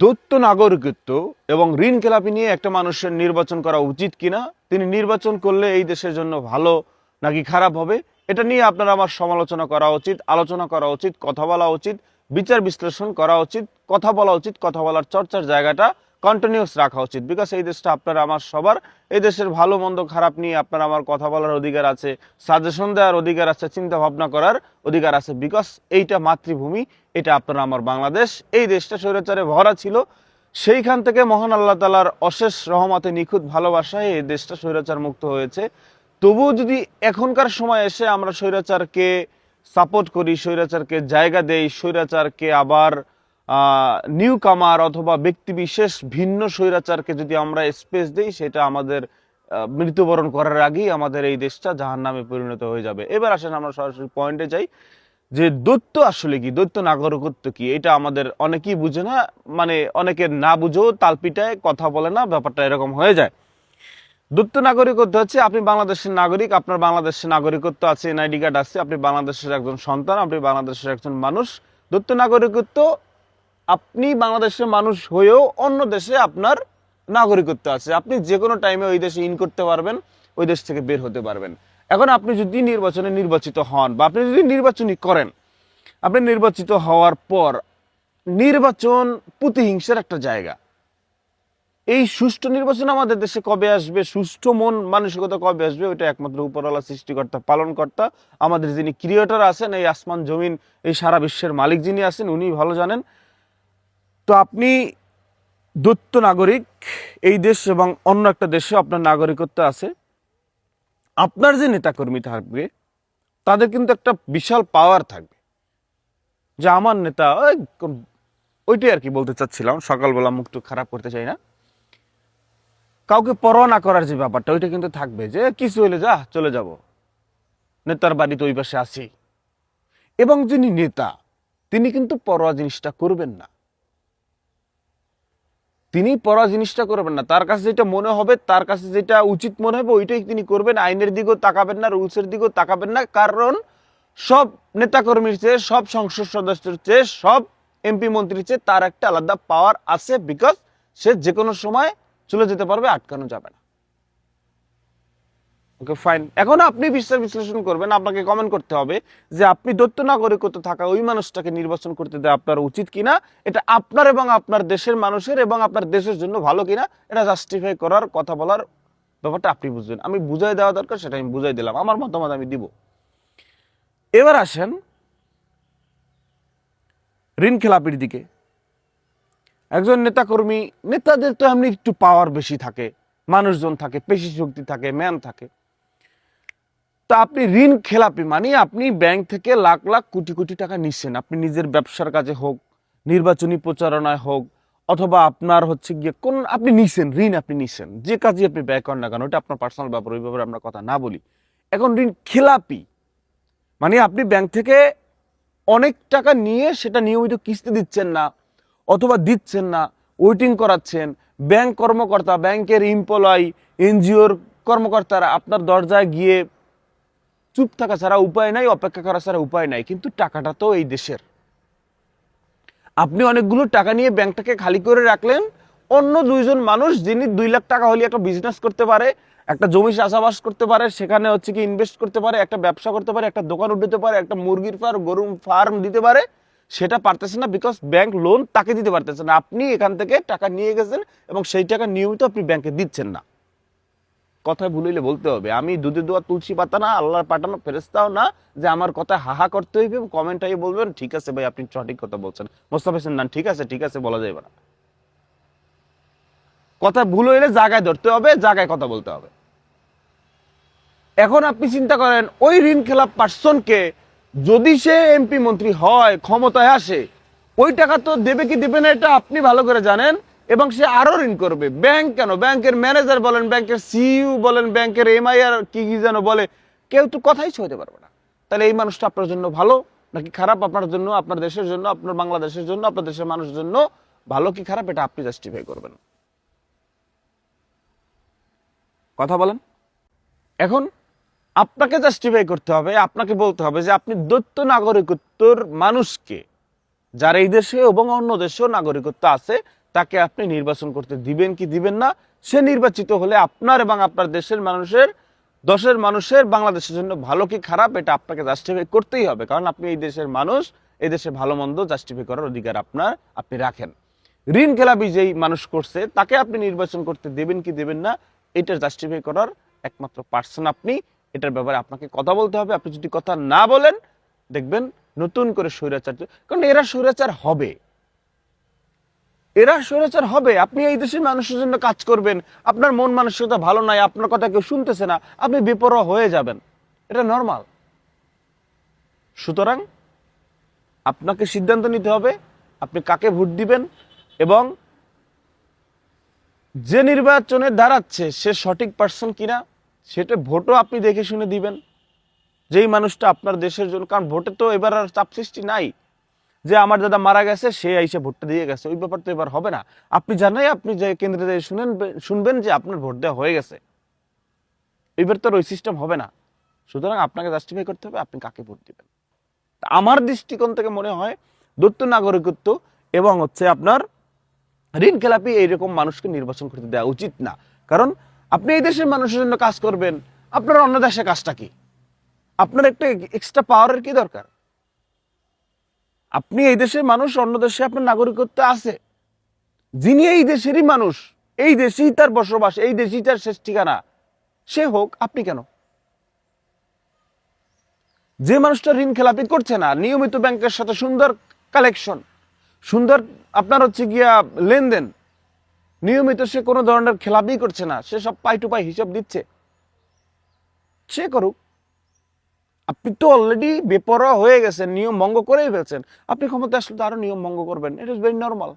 দৈত্য নাগরিকত্ব এবং ঋণ খেলাপি নিয়ে একটা মানুষের নির্বাচন করা উচিত কিনা, তিনি নির্বাচন করলে এই দেশের জন্য ভালো নাকি খারাপ হবে, এটা নিয়ে আপনার আমার সমালোচনা করা উচিত, আলোচনা করা উচিত, কথা বলা উচিত, বিচার বিশ্লেষণ করা উচিত, কথা বলা উচিত, কথা বলার চর্চার জায়গাটা কন্টিনিউস রাখা উচিত। বিকজ এই দেশটা আপনার আমার সবার, এই দেশের ভালো, মন্দ, খারাপ নিয়ে আপনার আমার কথা বলার অধিকার আছে সাজেশন দেওয়ার অধিকার আছে চিন্তা ভাবনা করার অধিকার আছে। বিকজ এইটা মাতৃভূমি, এটা আপনার আমার বাংলাদেশ। এই দেশটা স্বৈরাচারে ভরা ছিল। সেইখান থেকে মহান আল্লাহ তালার অশেষ রহমতে, নিখুঁত ভালোবাসায় এই দেশটা স্বৈরাচার মুক্ত হয়েছে। তবুও যদি এখনকার সময় এসে আমরা স্বৈরাচারকে সাপোর্ট করি, স্বৈরাচারকে জায়গা দেই, স্বৈরাচারকে আবার নিউ কামার অথবা ব্যক্তি বিশেষ ভিন্ন স্বৈরাচারকে যদি আমরা স্পেস দেই, সেটা আমাদের মৃত্যুবরণ করার আগেই আমাদের এই দেশটা জাহান নামে পরিণত হয়ে যাবে। এবার আসেন আমরা সরাসরি পয়েন্টে যাই, যে দৈত্য আসলে কি? দৈত্য নাগরিকত্ব কি? এটা আমাদের অনেকেই বুঝে না মানে অনেকে না বুঝেও তালপিটায় কথা বলে না, ব্যাপারটা এরকম হয়ে যায়। দৈত্য নাগরিকত্ব হচ্ছে, আপনি বাংলাদেশের নাগরিক, আপনার বাংলাদেশের নাগরিকত্ব আছে, এনআইডি কার্ড আছে, আপনি বাংলাদেশের একজন সন্তান, আপনি বাংলাদেশের একজন মানুষ। দৈত্য নাগরিকত্ব আপনি বাংলাদেশের মানুষ হয়েও অন্য দেশে আপনার নাগরিকত্ব আছে। আপনি যে কোনো টাইমে ওই দেশে ইন করতে পারবেন, ওই দেশ থেকে বের হতে পারবেন। এখন আপনি যদি নির্বাচনে নির্বাচিত হন বা আপনি যদি নির্বাচনী করেন, আপনি নির্বাচিত হওয়ার পর নির্বাচন প্রতিহিংসার একটা জায়গা। এই সুষ্ঠু নির্বাচন আমাদের দেশে কবে আসবে, সুষ্ঠু মন, মানসিকতা কবে আসবে, ওইটা একমাত্র উপরওয়ালা, সৃষ্টিকর্তা, পালনকর্তা, আমাদের যিনি ক্রিয়েটর আছেন, এই আসমান জমিন, এই সারা বিশ্বের মালিক যিনি আছেন উনি ভালো জানেন। তো আপনি দৈত্য নাগরিক এই দেশ এবং অন্য একটা দেশে আপনার নাগরিকত্ব আছে। আপনার যে নেতাকর্মী থাকবে, তাদের কিন্তু একটা বিশাল পাওয়ার থাকবে। যে আমার নেতা ওইটাই আর কি বলতে চাচ্ছিলাম, সকালবেলা মুখটু খারাপ করতে চাই না। কাউকে পরোয়া না করার যে ব্যাপারটা, ওইটা কিন্তু থাকবে যে কিছু হলে যা, চলে যাব। নেতার বাড়িতে ওই পাশে আছি। এবং যিনি নেতা, তিনি কিন্তু পরোয়া জিনিসটা করবেন না। তিনি পড়া জিনিসটা করবেন না। তার কাছে যেটা মনে হবে, তার কাছে যেটা উচিত মনে হবে, ওইটাই তিনি করবেন। আইনের দিকেও তাকাবেন না, রুলসের দিকেও তাকাবেন না। কারণ সব নেতাকর্মীর চেয়ে, সব সংসদ সদস্যের চেয়ে, সব এমপি মন্ত্রীর চেয়ে তার একটা আলাদা পাওয়ার আছে বিকজ সে যে কোনো সময় চলে যেতে পারবে, আটকানো যাবে না। ওকে ফাইন এখন আপনি বিচার বিশ্লেষণ করবেন, আপনাকে কমেন্ট করতে হবে যে আপনি দত্ত নাগরিকত্ব থাকা ওই মানুষটাকে নির্বাচন করতে দেওয়া আপনার উচিত কিনা, এটা আপনার এবং আপনার দেশের মানুষের এবং আপনার দেশের জন্য ভালো কিনা, এটা জাস্টিফাই করার কথা বলার ব্যাপারটা আপনি বুঝবেন। আমি বুঝাই দেওয়া দরকার, সেটা আমি বুঝাই দিলাম। আমার মতামত আমি দিব। এবার আসেন ঋণ খেলাপির দিকে। একজন নেতাকর্মী, নেতাদের তো এমনি একটু পাওয়ার বেশি থাকে, মানুষজন থাকে পেশি শক্তি থাকে ম্যান থাকে। তা আপনি ঋণ খেলাপি মানে আপনি ব্যাংক থেকে লাখ লাখ কোটি কোটি টাকা নিচ্ছেন। আপনি নিজের ব্যবসার কাজে হোক, নির্বাচনী প্রচারণায় হোক, অথবা আপনার হচ্ছে গিয়ে কোন আপনি নিছেন, ঋণ আপনি নিছেন, যে কাজে আপনি ব্যয় করেন না কেন ওটা আপনার পার্সোনাল ব্যাপার, ওই ব্যাপারে আমরা কথা না বলি। এখন ঋণ খেলাপি মানে আপনি ব্যাংক থেকে অনেক টাকা নিয়ে সেটা নিয়মিত কিস্তি দিচ্ছেন না, অথবা দিচ্ছেন না ওয়েটিং করাচ্ছেন। ব্যাংক কর্মকর্তা ব্যাংকের এমপ্লয় এনজিওর কর্মকর্তারা আপনার দরজায় গিয়ে চুপ থাকা ছাড়া উপায় নাই, অপেক্ষা করা ছাড়া উপায় নাই। কিন্তু টাকাটা তো এই দেশের। আপনি অনেকগুলো টাকা নিয়ে ব্যাংকটাকে খালি করে রাখলেন, অন্য দুইজন মানুষ যিনি দুই লাখ টাকা হলে একটা বিজনেস করতে পারে, একটা জমি চাষাবাস করতে পারে, সেখানে হচ্ছে কি ইনভেস্ট করতে পারে, একটা ব্যবসা করতে পারে, একটা দোকান উঠাতে পারে, একটা মুরগির ফার্ম গরু ফার্ম দিতে পারে, সেটা পারতেছে না বিকজ ব্যাংক লোন তাকে দিতে পারতেছে না। আপনি এখান থেকে টাকা নিয়ে গেছেন এবং সেই টাকা নিয়মিত আপনি ব্যাংকে দিচ্ছেন না। কথায় ভুলিলে বলতে হবে। আমি দুধে দোয়া তুলসী পাতা না, আল্লাহর পাঠানো ফেরেস্তাও না যে আমার কথা হাহা করতে হইবে কমেন্ট আইয়ে বলবেন, ঠিক আছে ভাই, আপনি সঠিক কথা বলছেন। মোস্তাফা হোসেন না ঠিক আছে ঠিক আছে, বলা যাবে না। কথা ভুল হইলে জায়গায় ধরতে হবে, জায়গায় কথা বলতে হবে। এখন আপনি চিন্তা করেন, ওই ঋণ খেলাপ পার্সনকে যদি সে এমপি মন্ত্রী হয়, ক্ষমতায় আসে, ওই টাকা তো দেবে কি দেবে না, এটা আপনি ভালো করে জানেন। এবং সে আরও ঋণ করবে। ব্যাংক কেন? ব্যাংকের ম্যানেজার বলেন ব্যাংকের সিইও বলেন ব্যাংকের এমআইআর কি কি যেন বলে, কেউ তো কথাই সইতে পারবে না। তাহলে এই মানুষটা আপনার জন্য ভালো নাকি খারাপ আপনার জন্য, আপনার দেশের জন্য, আপনার বাংলাদেশের জন্য, আপনার দেশের মানুষের জন্য ভালো কি খারাপ, এটা আপনি জাস্টিফাই করবেন। কথা বলেন। এখন আপনাকে জাস্টিফাই করতে হবে, আপনাকে বলতে হবে যে আপনি দৈত্য নাগরিকত্বর মানুষকে, যার এই দেশে এবং অন্য দেশেও নাগরিকত্ব আছে তাকে আপনি নির্বাচন করতে দিবেন কি দিবেন না, সে নির্বাচিত হলে আপনার এবং আপনার দেশের মানুষের, দশের মানুষের বাংলাদেশের জন্য ভালো কি খারাপ, এটা আপনাকে জাস্টিফাই করতেই হবে। কারণ আপনি এই দেশের মানুষ, এই দেশে ভালো মন্দ জাস্টিফাই করার অধিকার আপনার, আপনি রাখেন। ঋণ খেলাপি যেই মানুষ করছে, তাকে আপনি নির্বাচন করতে দেবেন কি দেবেন না এটা জাস্টিফাই করার একমাত্র পার্সন আপনি। এটার ব্যাপারে আপনাকে কথা বলতে হবে। আপনি যদি কথা না বলেন, দেখবেন নতুন করে স্বৈরাচার, কারণ এরা স্বৈরাচার হবে। এরা স্বৈরাচার হবে। আপনি এই দেশের মানুষের জন্য কাজ করবেন। আপনার মন মানসিকতা ভালো নাই, আপনার কথা কেউ শুনতেছে না, আপনি বেপরোয়া হয়ে যাবেন। এটা নর্মাল সুতরাং আপনাকে সিদ্ধান্ত নিতে হবে, আপনি কাকে ভোট দিবেন এবং যে নির্বাচনে দাঁড়াচ্ছে, সে সঠিক পার্সন কিনা, সেটা ভোটও আপনি দেখে শুনে দিবেন। যেই মানুষটা আপনার দেশের জন্য, কারণ ভোটে তো এবার আর চাপ সৃষ্টি নাই। যে আমার দাদা মারা গেছে, সে এসে ভোটটা দিয়ে গেছে। ওই ব্যাপার তো এবার হবে না। আপনি জানাই আপনি যে কেন্দ্রে যেয়ে শুনেন, শুনবেন যে আপনার ভোট দেওয়া হয়ে গেছে। এবার তো আর ওই সিস্টেম হবে না। সুতরাং আপনাকে জাস্টিফাই করতে হবে, আপনি কাকে ভোট দিবেন? আমার দৃষ্টিকোণ থেকে মনে হয়, দত্ত নাগরিকত্ব এবং হচ্ছে আপনার ঋণ খেলাপি এইরকম মানুষকে নির্বাচন করতে দেওয়া উচিত না। কারণ আপনি এই দেশের মানুষের জন্য কাজ করবেন, আপনার অন্য দেশে কাজটা কি? আপনার একটা এক্সট্রা পাওয়ারের কি দরকার? আপনি এই দেশের মানুষ, অন্য দেশে আপনার নাগরিকত্ব আছে। যিনি এই দেশেরই মানুষ, এই দেশেই তার বসবাস, এই দেশেই তার শেষ ঠিকানা, সে হোক, আপনি কেন? যে মানুষটা ঋণ খেলাপি করছে না, নিয়মিত ব্যাংকের সাথে সুন্দর কালেকশন সুন্দর আপনার হচ্ছে গিয়া লেনদেন, নিয়মিত সে কোনো ধরনের খেলাপি করছে না, সে সব পাই টু পাই হিসাব দিচ্ছে। সে করুক। আপনি তো অলরেডি বেপরোয়া হয়ে গেছেন, নিয়ম ভঙ্গ করেই ফেলছেন। আপনি ক্ষমতা আসলে তো আরও নিয়ম ভঙ্গ করবেন ইট ইজ ভেরি নর্মাল